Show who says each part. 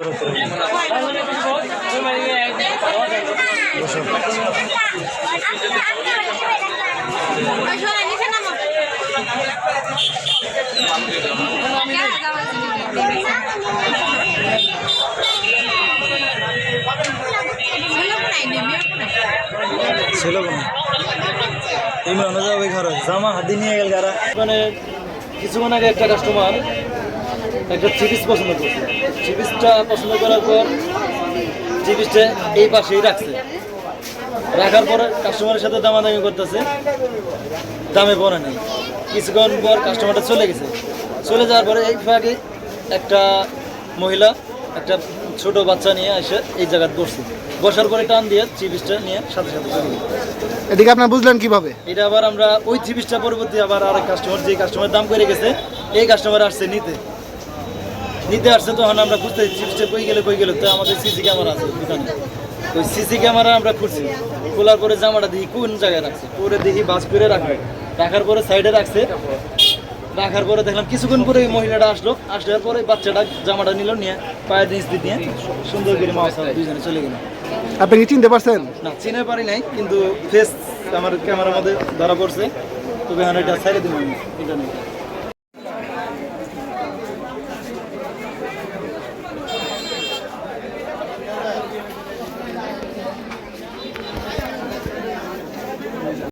Speaker 1: ছিল কোনো ইমরান জামা হাতি নিয়ে গেল গারা
Speaker 2: মানে কিছুক্ষণ আগে একটা কাস্টমার একটা চিপিস পছন্দ করছে। চিপিসটা পছন্দ করার পর চিপিসটা এই পাশেই রাখছে। রাখার পরে কাস্টমারের সাথে দামাদামি করতেছে। দামে পড়ে নেই। কিছুক্ষণ পর কাস্টমারটা চলে গেছে। চলে যাওয়ার পরে এই ফাঁকে একটা মহিলা একটা ছোট বাচ্চা নিয়ে এসে এই জায়গায় বসছে। বসার পরে টান দিয়ে চিপিসটা নিয়ে সাথে সাথে চলে গেছে।
Speaker 3: এদিকে আপনার বুঝলেন কীভাবে?
Speaker 2: এটা আবার আমরা ওই চিপিসটা পরবর্তী আবার আরেক কাস্টমার যে কাস্টমার দাম করে গেছে এই কাস্টমার আসছে নিতে। নিতে আসছে তখন আমরা খুঁজতে চিপিসটা কই গেলে কই গেলে? তো আমাদের সিসি ক্যামেরা আছে দোকানে ওই সিসি ক্যামেরা আমরা খুঁজছি। খোলার পরে জামাটা দেখি কোন জায়গায় রাখছে? পরে দেখি বাস করে রাখবে। রাখার পরে সাইডে রাখছে। রাখার পরে দেখলাম কিছুক্ষণ পরে ওই মহিলাটা আসলো। আসার পরে বাচ্চাটা জামাটা নিল নিয়ে পায়ের নিচ দিয়ে নিয়ে সুন্দর করে মাছ দুজনে চলে গেল।
Speaker 3: আপনি কি চিনতে পারছেন?
Speaker 2: না চিনে পারি নাই কিন্তু ফেস আমার ক্যামেরার মধ্যে ধরা পড়ছে। তবে এখন এটা ছেড়ে দিব এটা নেই।